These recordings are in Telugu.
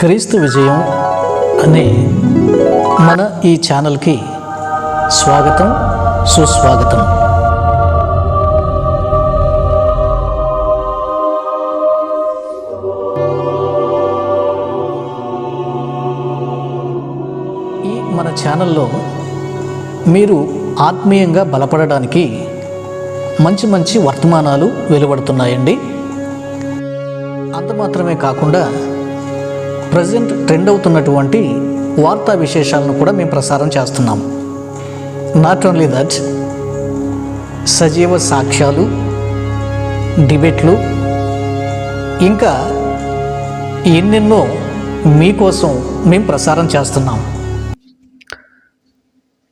క్రీస్తు విజయం అనే మన ఈ ఛానల్కి స్వాగతం సుస్వాగతం. ఈ మన ఛానల్లో మీరు ఆత్మీయంగా బలపడడానికి మంచి మంచి వర్తమానాలు వెలువడుతున్నాయండి. అంత మాత్రమే కాకుండా ప్రజెంట్ ట్రెండ్ అవుతున్నటువంటి వార్తా విశేషాలను కూడా మేము ప్రసారం చేస్తున్నాం. నాట్ ఓన్లీ దట్ సజీవ సాక్ష్యాలు డిబేట్లు ఇంకా ఎన్నెన్నో మీకోసం మేము ప్రసారం చేస్తున్నాం.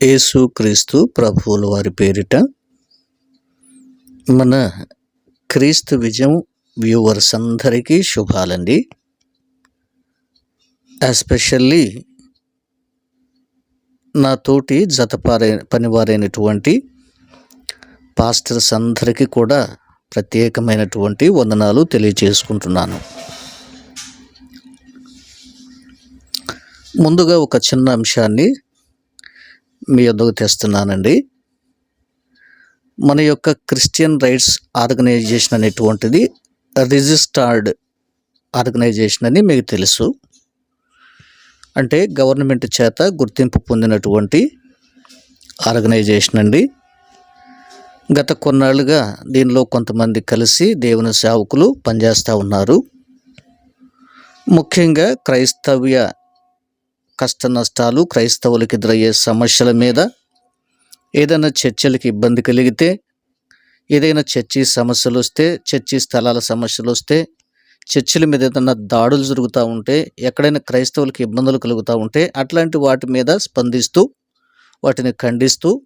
యేసుక్రీస్తు ప్రభువుల వారి పేరిట మన క్రీస్తు విజయం వ్యూవర్స్ అందరికీ శుభాలండి. ఎస్పెషల్లీ నా తోటి జతపారే పనివారైనటువంటి పాస్టర్స్ అందరికీ కూడా ప్రత్యేకమైనటువంటి వందనాలు తెలియజేసుకుంటున్నాను ముందుగా ఒక చిన్న అంశాన్ని మీ వద్దకు తెస్తున్నానండి. మన యొక్క క్రిస్టియన్ రైట్స్ ఆర్గనైజేషన్ అనేటువంటిది రిజిస్టర్డ్ ఆర్గనైజేషన్ అని మీకు తెలుసు. అంటే గవర్నమెంట్ చేత గుర్తింపు పొందినటువంటి ఆర్గనైజేషన్ అండి. గత కొన్నాళ్ళుగా దీనిలో కొంతమంది కలిసి దేవుని సేవకులు పనిచేస్తూ ఉన్నారు. ముఖ్యంగా క్రైస్తవ్య కష్ట నష్టాలు క్రైస్తవులకు ఎదురయ్యే సమస్యల మీద ఏదైనా చర్చలకు ఇబ్బంది కలిగితే ఏదైనా చర్చి సమస్యలు వస్తే చర్చి స్థలాల సమస్యలు వస్తే చర్చిల మీద ఏదైనా దాడులు జరుగుతూ ఉంటే ఎక్కడైనా క్రైస్తవులకు ఇబ్బందులు కలుగుతూ ఉంటే అట్లాంటి వాటి మీద స్పందిస్తూ వాటిని ఖండిస్తూ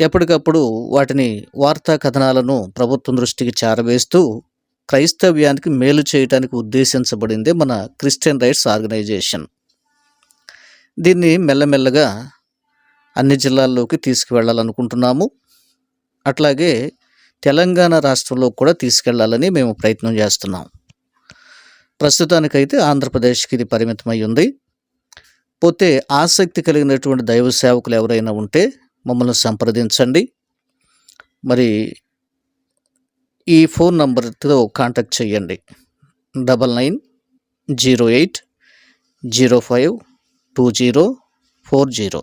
ఎప్పటికప్పుడు వాటిని వార్తా కథనాలను ప్రభుత్వం దృష్టికి చేరవేస్తూ క్రైస్తవ్యానికి మేలు చేయడానికి ఉద్దేశించబడింది మన క్రిస్టియన్ రైట్స్ ఆర్గనైజేషన్. దీన్ని మెల్లమెల్లగా అన్ని జిల్లాల్లోకి తీసుకువెళ్ళాలనుకుంటున్నాము. అట్లాగే తెలంగాణ రాష్ట్రంలో కూడా తీసుకెళ్ళాలని మేము ప్రయత్నం చేస్తున్నాం. ప్రస్తుతానికైతే ఆంధ్రప్రదేశ్కి ఇది పరిమితమై ఉంది. పోతే ఆసక్తి కలిగినటువంటి దైవ సేవకులు ఎవరైనా ఉంటే మమ్మల్ని సంప్రదించండి. మరి ఈ ఫోన్ నంబర్తో కాంటాక్ట్ చేయండి. Double nine zero eight zero five two zero four zero.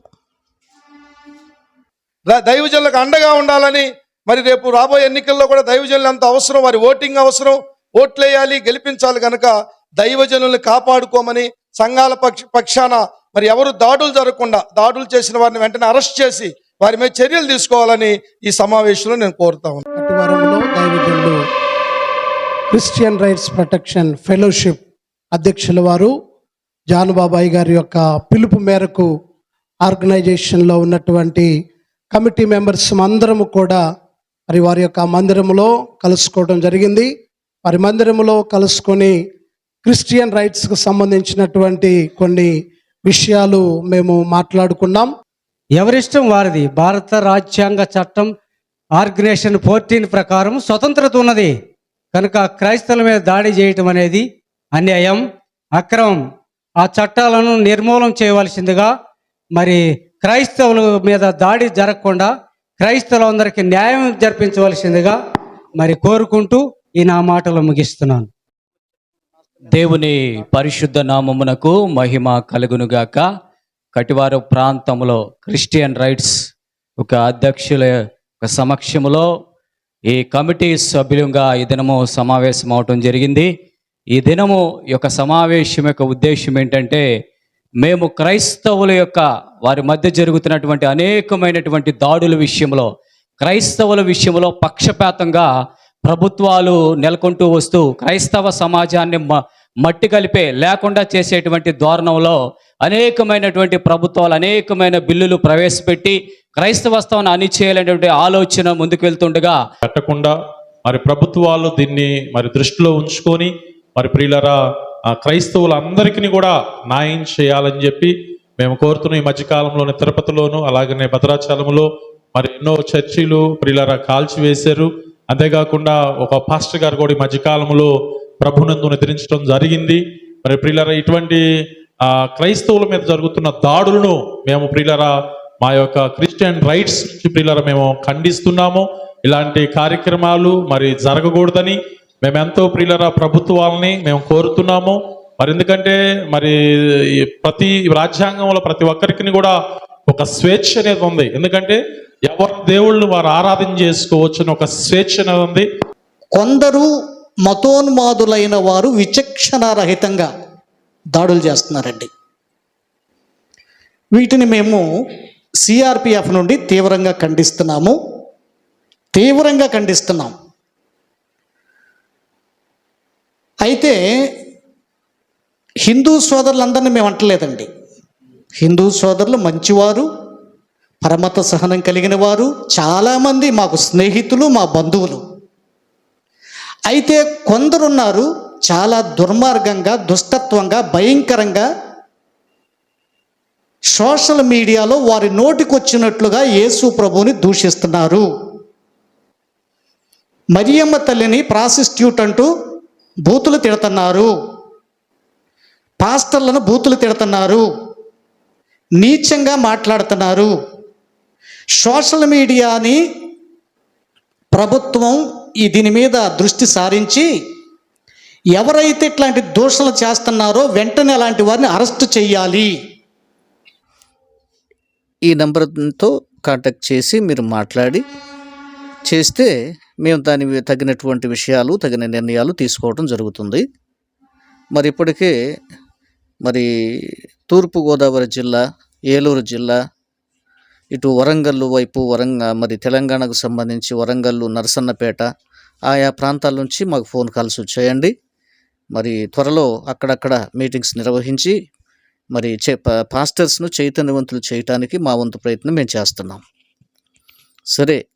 దైవజనులకు అండగా ఉండాలని మరి రేపు రాబోయే ఎన్నికల్లో కూడా దైవజనులు ఎంత అవసరం వారి ఓటింగ్ అవసరం ఓట్లేయాలి గెలిపించాలి కనుక దైవజనుల్ని కాపాడుకోమని సంఘాల పక్ష పక్షాన మరి ఎవరు దాడులు జరగకుండా దాడులు చేసిన వారిని వెంటనే అరెస్ట్ చేసి వారి మీద చర్యలు తీసుకోవాలని ఈ సమావేశంలో నేను కోరుతా ఉన్నాను క్రిస్టియన్ రైట్స్ ప్రొటెక్షన్ ఫెలోషిప్ అధ్యక్షుల వారు జానుబాబాయి గారి యొక్క పిలుపు మేరకు ఆర్గనైజేషన్లో ఉన్నటువంటి కమిటీ మెంబర్స్ అందరము కూడా మరి వారి యొక్క మందిరంలో కలుసుకోవడం జరిగింది. మరి మందిరంలో కలుసుకొని క్రిస్టియన్ రైట్స్కు సంబంధించినటువంటి కొన్ని విషయాలు మేము మాట్లాడుకున్నాం. ఎవరిష్టం వారిది? భారత రాజ్యాంగ చట్టం ఆర్గనైజేషన్ ఫోర్టీన్ ప్రకారం స్వతంత్రత ఉన్నది. కనుక క్రైస్తవుల మీద దాడి చేయటం అనేది అన్యాయం అక్రమం. ఆ చట్టాలను నిర్మూలన చేయవలసిందిగా మరి క్రైస్తవుల మీద దాడి జరగకుండా క్రైస్తవులందరికీ న్యాయం జరిపించవలసిందిగా మరి కోరుకుంటూ ఈ నా మాటలు ముగిస్తున్నాను. దేవుని పరిశుద్ధ నామమునకు మహిమ కలుగునుగాక. కటివారు ప్రాంతంలో క్రిస్టియన్ రైట్స్ ఒక అధ్యక్షుల ఒక సమక్షములో ఈ కమిటీ సభ్యులుగా ఈ దినము సమావేశం అవటం జరిగింది. ఈ దినము యొక్క సమావేశం యొక్క ఉద్దేశం ఏంటంటే మేము క్రైస్తవుల యొక్క వారి మధ్య జరుగుతున్నటువంటి అనేకమైనటువంటి దాడుల విషయంలో క్రైస్తవుల విషయంలో పక్షపాతంగా ప్రభుత్వాలు నెలకొంటూ వస్తూ క్రైస్తవ సమాజాన్ని మ- మట్టి కలిపే లేకుండా చేసేటువంటి దోరణంలో అనేకమైనటువంటి ప్రభుత్వాలు అనేకమైన బిల్లులు ప్రవేశపెట్టి క్రైస్తవత్వాన్ని అనిచేయాలనేటువంటి ఆలోచన ముందుకు వెళ్తుండగా పెట్టకుండా మరి ప్రభుత్వాలు దీన్ని మరి దృష్టిలో ఉంచుకొని మరి ప్రియులరా ఆ క్రైస్తవులందరికీ కూడా న్యాయం చేయాలని చెప్పి మేము కోరుతున్నాం ఈ మధ్యకాలంలోని తిరుపతిలోను అలాగనే భద్రాచలంలో మరి ఎన్నో చర్చిలు ప్రియులరా కాల్చివేశారు. అంతేకాకుండా ఒక పాస్టర్ గారు కూడా ఈ మధ్యకాలంలో ప్రభునందు నిద్రించడం జరిగింది. మరి ప్రియులరా ఇటువంటి క్రైస్తవుల మీద జరుగుతున్న దాడులను మేము ప్రియులరా మా యొక్క క్రిస్టియన్ రైట్స్ నుంచి ప్రియులరా మేము ఖండిస్తున్నాము. ఇలాంటి కార్యక్రమాలు మరి జరగకూడదని మేము ఎంతో ప్రియులరా ప్రభుత్వాలని మేము కోరుతున్నాము. మరి ఎందుకంటే మరి ఈ ప్రతి రాజ్యాంగంలో ప్రతి ఒక్కరికి కూడా ఒక స్వేచ్ఛ అనేది ఉంది. ఎందుకంటే ఎవరి దేవుళ్ళు వారు ఆరాధన చేసుకోవచ్చని ఒక స్వేచ్ఛ ఉంది. కొందరు మతోన్మాదులైన వారు విచక్షణారహితంగా దాడులు చేస్తున్నారండి. వీటిని మేము సిఆర్పిఎఫ్ నుండి తీవ్రంగా ఖండిస్తున్నాము. తీవ్రంగా ఖండిస్తున్నాం. అయితే హిందూ సోదరులందరినీ మేము అంటలేదండి. హిందూ సోదరులు మంచివారు పరమత సహనం కలిగిన వారు చాలామంది మాకు స్నేహితులు మా బంధువులు. అయితే కొందరున్నారు చాలా దుర్మార్గంగా దుష్టత్వంగా భయంకరంగా సోషల్ మీడియాలో వారి నోటికొచ్చినట్లుగా యేసు ప్రభుని దూషిస్తున్నారు. మరియమ్మ తల్లిని ప్రాసిస్ట్యూట్ అంటూ బూతులు తిడుతున్నారు. పాస్టర్లను బూతులు తిడుతున్నారు. నీచంగా మాట్లాడుతున్నారు. సోషల్ మీడియాని ప్రభుత్వం ఈ దీని మీద దృష్టి సారించి ఎవరైతే ఇట్లాంటి దూషణలు చేస్తున్నారో వెంటనే అలాంటి వారిని అరెస్ట్ చేయాలి. ఈ నెంబర్తో కాంటాక్ట్ చేసి మీరు మాట్లాడి చేస్తే మేము దాని తగినటువంటి విషయాలు తగిన నిర్ణయాలు తీసుకోవడం జరుగుతుంది. మరి ఇప్పటికే మరి తూర్పుగోదావరి జిల్లా ఏలూరు జిల్లా ఇటు వరంగల్ వైపు వరంగ మరి తెలంగాణకు సంబంధించి వరంగల్ నరసన్నపేట ఆయా ప్రాంతాల నుంచి మాకు ఫోన్ కాల్స్ వచ్చాయండి. మరి త్వరలో అక్కడక్కడ మీటింగ్స్ నిర్వహించి మరి చే పా- పాస్టర్స్ను చైతన్యవంతులు చేయటానికి మా వంతు ప్రయత్నం మేము చేస్తున్నాం. సరే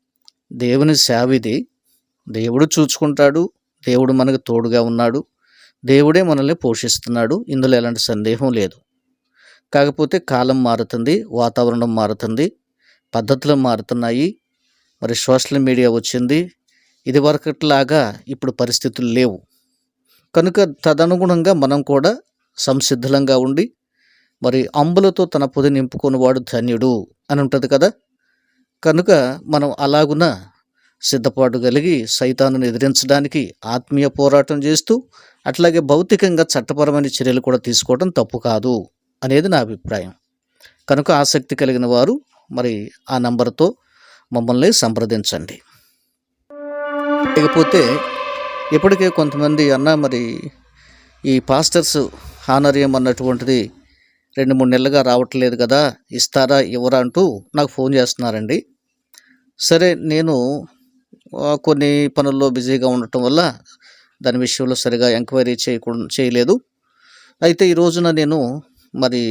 దేవుని శావిది దేవుడు చూచుకుంటాడు దేవుడు మనకు తోడుగా ఉన్నాడు దేవుడే మనల్ని పోషిస్తున్నాడు ఇందులో ఎలాంటి సందేహం లేదు. కాకపోతే కాలం మారుతుంది వాతావరణం మారుతుంది పద్ధతులు మారుతున్నాయి. మరి సోషల్ మీడియా వచ్చింది. ఇది వరకట్లాగా ఇప్పుడు పరిస్థితులు లేవు. కనుక తదనుగుణంగా మనం కూడా సంసిద్ధంగా ఉండి మరి అంబులతో తన పొది నింపుకునేవాడు ధన్యుడు అని ఉంటుంది కదా. కనుక మనం అలాగున సిద్ధపాటు కలిగి సైతాన్ని ఎదిరించడానికి ఆత్మీయ పోరాటం చేస్తూ అట్లాగే భౌతికంగా చట్టపరమైన చర్యలు కూడా తీసుకోవడం తప్పు కాదు అనేది నా అభిప్రాయం. కనుక ఆసక్తి కలిగిన వారు మరి ఆ నంబర్తో మమ్మల్ని సంప్రదించండి. ఇకపోతే ఇప్పటికే కొంతమంది అన్న మరి ఈ పాస్టర్స్ హానర్యం అన్నటువంటిది రెండు మూడు నెలలుగా రావట్లేదు కదా ఇస్తారా ఇవ్వరా అంటూ నాకు ఫోన్ చేస్తున్నారండి. సరే నేను కొన్ని పనుల్లో బిజీగా ఉండటం వల్ల దాని విషయంలో సరిగా ఎంక్వైరీ చేయకుండా చేయలేదు. అయితే ఈ రోజున నేను మరి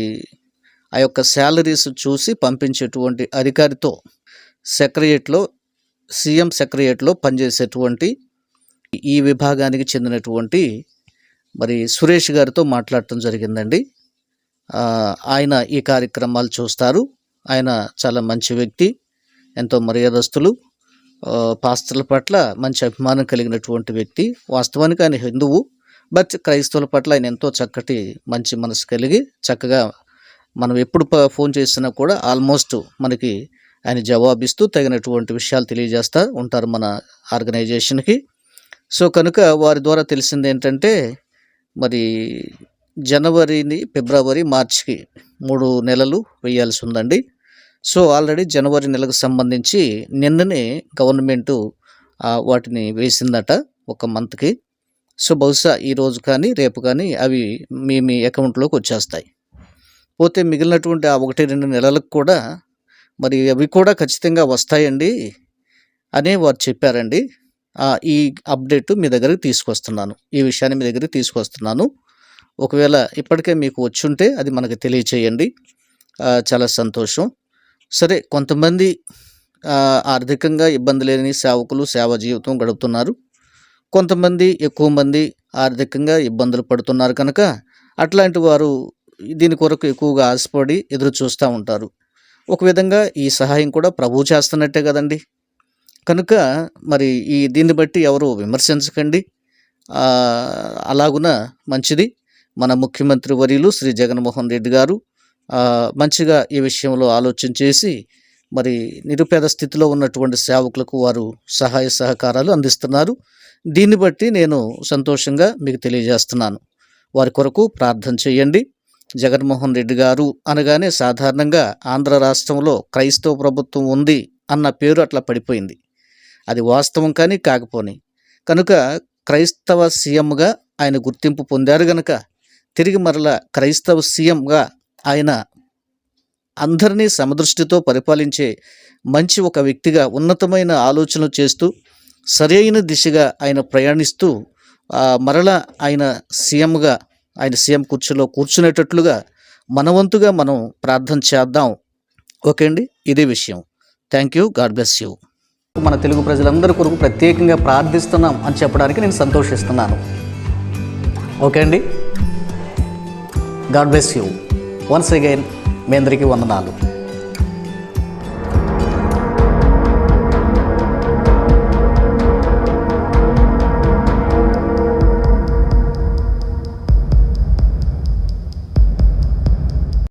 ఆ యొక్క శాలరీస్ చూసి పంపించేటువంటి అధికారితో సెక్రటరియట్లో సీఎం సెక్రటరియట్లో పనిచేసేటువంటి ఈ విభాగానికి చెందినటువంటి మరి సురేష్ గారితో మాట్లాడటం జరిగిందండి. ఆయన ఈ కార్యక్రమాలు చూస్తారు. ఆయన చాలా మంచి వ్యక్తి ఎంతో మర్యాదస్తులు ఆ, పట్ల మంచి అభిమానం కలిగినటువంటి వ్యక్తి. వాస్తవానికి ఆయన హిందువు బట్ క్రైస్తవుల పట్ల ఆయన ఎంతో చక్కటి మంచి మనసు కలిగి చక్కగా మనం ఎప్పుడు ఫోన్ చేసినా కూడా ఆల్మోస్ట్ మనకి ఆయన జవాబిస్తూ తగినటువంటి విషయాలు తెలియజేస్తూ ఉంటారు మన ఆర్గనైజేషన్కి. సో కనుక వారి ద్వారా తెలిసింది ఏంటంటే మరి జనవరిని ఫిబ్రవరి మార్చికి మూడు నెలలు వేయాల్సి ఉందండి. సో ఆల్రెడీ జనవరి నెలకు సంబంధించి నిన్ననే గవర్నమెంటు వాటిని వేసిందట ఒక మంత్కి. సో బహుశా ఈ రోజు కానీ రేపు కానీ అవి మీ మీ అకౌంట్లోకి వచ్చేస్తాయి. పోతే మిగిలినటువంటి ఆ ఒకటి రెండు నెలలకు కూడా మరి అవి కూడా ఖచ్చితంగా వస్తాయండి అనే వారు చెప్పారండి. ఈ అప్డేట్ మీ దగ్గరికి తీసుకొస్తున్నాను. ఈ విషయాన్ని మీ దగ్గరికి తీసుకొస్తున్నాను. ఒకవేళ ఇప్పటికే మీకు వచ్చుంటే అది మనకు తెలియచేయండి. చాలా సంతోషం. సరే కొంతమంది ఆర్థికంగా ఇబ్బంది లేని సేవకులు సేవ జీవితం గడుపుతున్నారు. కొంతమంది ఎక్కువ మంది ఆర్థికంగా ఇబ్బందులు పడుతున్నారు కనుక అట్లాంటి వారు దీని కొరకు ఎక్కువగా ఆశపడి ఎదురు చూస్తూ ఉంటారు. ఒక విధంగా ఈ సహాయం కూడా ప్రభువు చేస్తున్నట్టే కదండి. కనుక మరి ఈ దీన్ని బట్టి ఎవరు విమర్శించకండి. అలాగున మంచిది. మన ముఖ్యమంత్రి వర్యులు శ్రీ జగన్మోహన్ రెడ్డి గారు మంచిగా ఈ విషయంలో ఆలోచన చేసి మరి నిరుపేద స్థితిలో ఉన్నటువంటి సేవకులకు వారు సహాయ సహకారాలు అందిస్తున్నారు. దీన్ని బట్టి నేను సంతోషంగా మీకు తెలియజేస్తున్నాను. వారి కొరకు ప్రార్థన చేయండి. జగన్మోహన్ రెడ్డి గారు అనగానే సాధారణంగా ఆంధ్ర రాష్ట్రంలో క్రైస్తవ ప్రభుత్వం ఉంది అన్న పేరు అట్లా పడిపోయింది. అది వాస్తవం కానీ కాకపోని. కనుక క్రైస్తవ సీఎంగా ఆయన గుర్తింపు పొందారు గనక తిరిగి మరలా క్రైస్తవ సీఎంగా ఆయన అందరినీ సమదృష్టితో పరిపాలించే మంచి ఒక వ్యక్తిగా ఉన్నతమైన ఆలోచనలు చేస్తూ సరైన దిశగా ఆయన ప్రయాణిస్తూ మరల మరలా ఆయన సీఎంగా ఆయన సీఎం కుర్చీలో కూర్చునేటట్లుగా మనవంతుగా మనం ప్రార్థన చేద్దాం. ఓకే అండి? ఇదే విషయం. Thank you God bless you మన తెలుగు ప్రజలందరి కొరకు ప్రత్యేకంగా ప్రార్థిస్తున్నాం అని చెప్పడానికి నేను సంతోషిస్తున్నాను. ఓకే అండి? God bless you once again మీ అందరికీ వందనాలు.